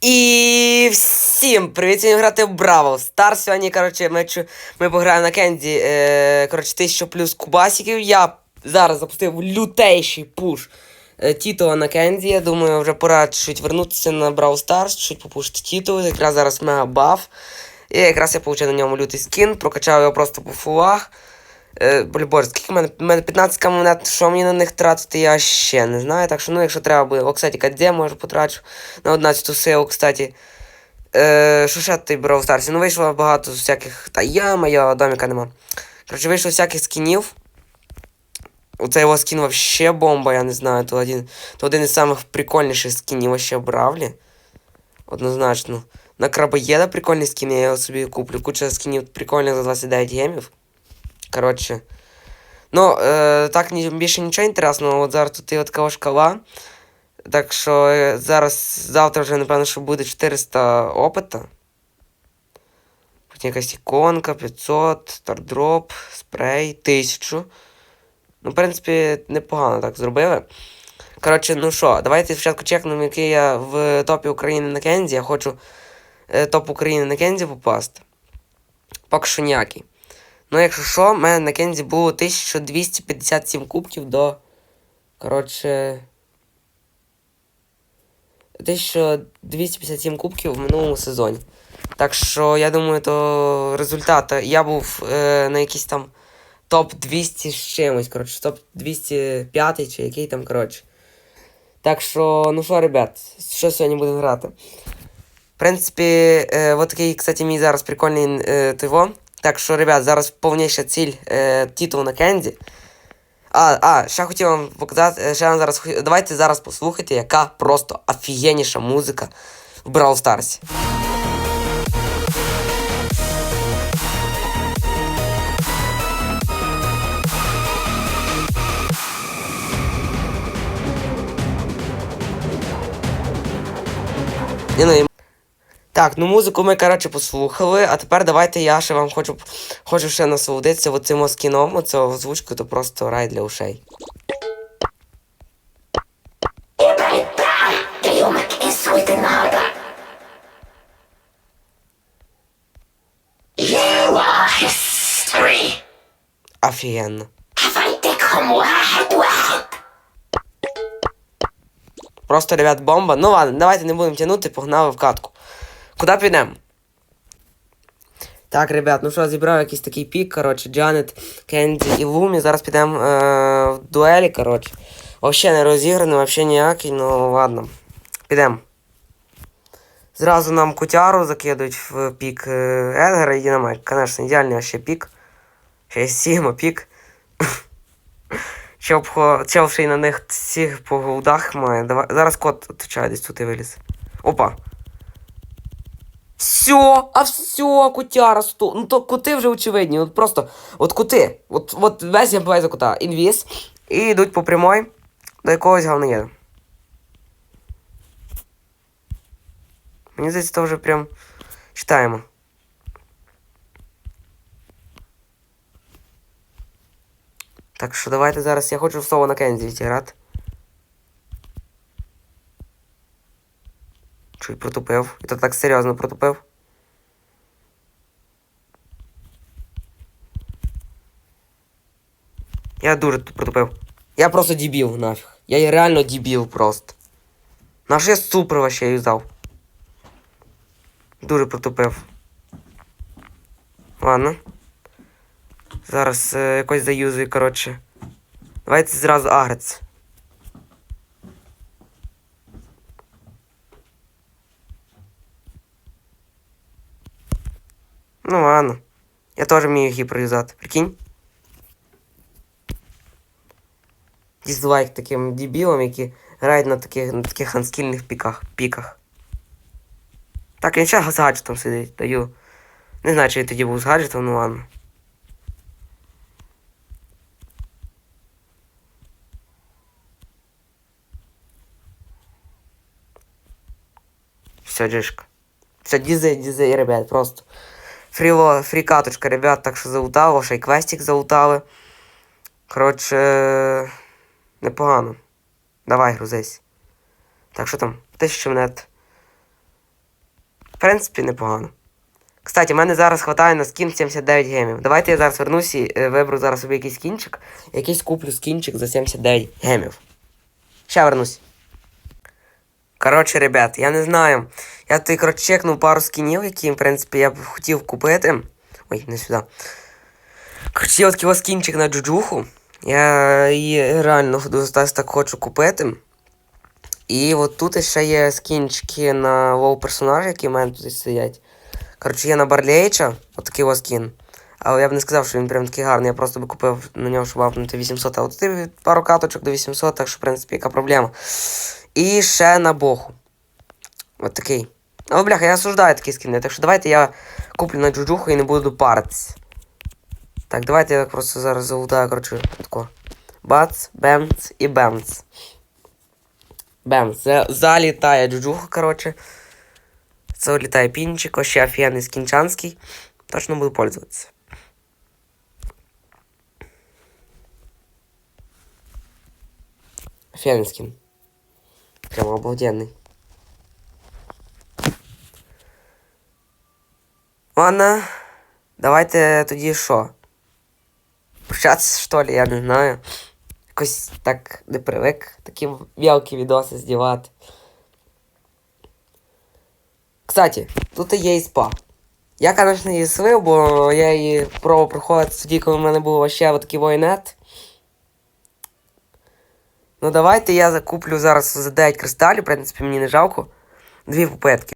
І всім привіт! Сьогодні грати в Браво Стар. Сьогодні, коротше, ми, ми пограємо на Кенді. Е, коротше, 1000 плюс кубасиків. Я зараз запустив лютейший пуш е, Тітова на Кенді. Я думаю, вже пора чуть вернутися на Браво Старс, чуть попушити Тітову. Якраз зараз мега баф. І якраз я получив на ньому лютий скін, прокачав його просто по фулах. Е, блін, скільки в мене? У мене 15 монет, що мені на них тратити, я ще не знаю. Так що, ну, якщо треба буде. О, кстати, Кадзе може потрачу на 11 силу, кстати. Е, що ще ти брав старсі? Ну вийшло багато з всяких. Та я моя доміка нема. Коротше, вийшло всяких скінів. Оцей його скін вообще бомба, я не знаю. То один, то один із самих прикольніших скінів вообще Бравлі. Однозначно. На крабоєда прикольний скін, я його собі куплю. Куча скінів прикольних за 29 гемів. Коротше. Ну, е, так більше нічого інтересного. От зараз тут є така шкала. Так що е, зараз, завтра вже, напевно, що буде 400 опита. Потім якась іконка, 500, стардроп, спрей, 1000. Ну, в принципі, непогано так зробили. Коротше, ну що, давайте спочатку чекнемо, який я в топі України на Кензі. Я хочу е, топ України на Кензі попасти. Поки що ніякий. Ну, якщо що, в мене на Кензі було 1257 кубків до. Коротше. 1257 кубків в минулому сезоні. Так що, я думаю, то результат. Я був е, на якийсь там топ 200 з чимось. Коротше, топ 205 чи який там, коротше. Так що, ну що, ребят, що сьогодні будемо грати? В принципі, е, от такий, кстати, мій зараз прикольний е, тиво. Так що, ребят, зараз повніша ціль е, титул на Кенді. А, а, ще хотів вам показати, е, ще вам зараз давайте зараз послухайте, яка просто офігенніша музика в Brawl Stars. І, ну, так, ну музику ми, коротше, послухали, а тепер давайте я ще вам хочу хочу ще насолодитися оцим оскіном, оце озвучку то просто рай для ушей. Офігенно. Просто, ребят, бомба. Ну ладно, давайте не будемо тянути, погнали в катку. Куди підемо? Так, ребят, ну що, зібрав якийсь такий пік, коротше, Джанет, Кенді і Лумі. Зараз підемо е, в дуелі, коротше. Вообще не розіграний, вообще ніякий, ну ладно. Підемо. Зразу нам кутяру закидують в пік е, Едгара і Дінамайк. Конечно, ідеальний вообще пік. Ще й Сіма пік. Чел, ще й на них всіх по голдах має. Давай, зараз кот отвечає, десь тут і виліз. Опа. Все, а все, кутяра, сто. Ну то кути вже очевидні. От просто, от кути. От, от весь геймплей за кота. Інвіз. І йдуть по прямой до якогось говноєда. Мені здається, то вже прям читаємо. Так що давайте зараз я хочу в соло на Кензі відіграти. Чуть протупив. І то так серйозно протупив. Я дуже протупив. Я просто дебіл нафіг. Я реально дебіл просто. Наш я супер вообще юзав. Дуже протупив. Ладно. Зараз е, якось заюзую, коротше. Давайте зразу агрец. Ну ладно. Я теж вмію гіпер юзати. Прикинь? Дізлайк таким дебілам, які грають на таких, на таких анскільних піках. піках. Так, він ще з гаджетом сидить, даю. Не знаю, чи я тоді був з гаджетом, ну ладно. Все, джишка. Все, дізей, дізей, ребят, просто. Фріло, фрікаточка, ребят, так що залутало, ще й квестик залутали. Коротше, непогано. Давай, грузись. Так, що там? Тисяча монет. принципі, непогано. Кстати, в мене зараз хватає на скін 79 гемів. Давайте я зараз вернусь і е, виберу зараз собі якийсь скінчик. Якийсь куплю скінчик за 79 гемів. Ща вернусь. Коротше, ребят, я не знаю. Я тут, коротше, чекнув пару скінів, які, в принципі, я б хотів купити. Ой, не сюди. Коротше, от ось скінчик на джуджуху. Я її реально так хочу купити. І от тут ще є скінчики на лоу персонажі, які в мене тут сидять. Коротше, є на Барлейча, от такий ось скін. Але я б не сказав, що він прям такий гарний, я просто би купив на нього, щоб апнути 800. А от пару каточок до 800, так що, в принципі, яка проблема. І ще на боху. От такий. Але, бляха, я осуждаю такі скіни, так що давайте я куплю на джуджуху і не буду паритись. Так, давайте я просто зараз залутаю, коротше, тако. Бац, бемц і бемц. Бемц. Залітає джуджуха, коротше. Це літає пінчик, ось ще офігенний скінчанський. Точно буду пользуватися. Офігенний скін. Прямо обалденний. Ладно, давайте тоді що? Прощатися, що ли, я не знаю. Якось так не привик такі мелкі відоси здівати. Кстати, тут є і спа. Я, звісно, її слив, бо я її пробував проходити тоді, коли в мене був ще такий войнет. Ну давайте я закуплю зараз за 9 кристалів, в принципі, мені не жалко. Дві попитки.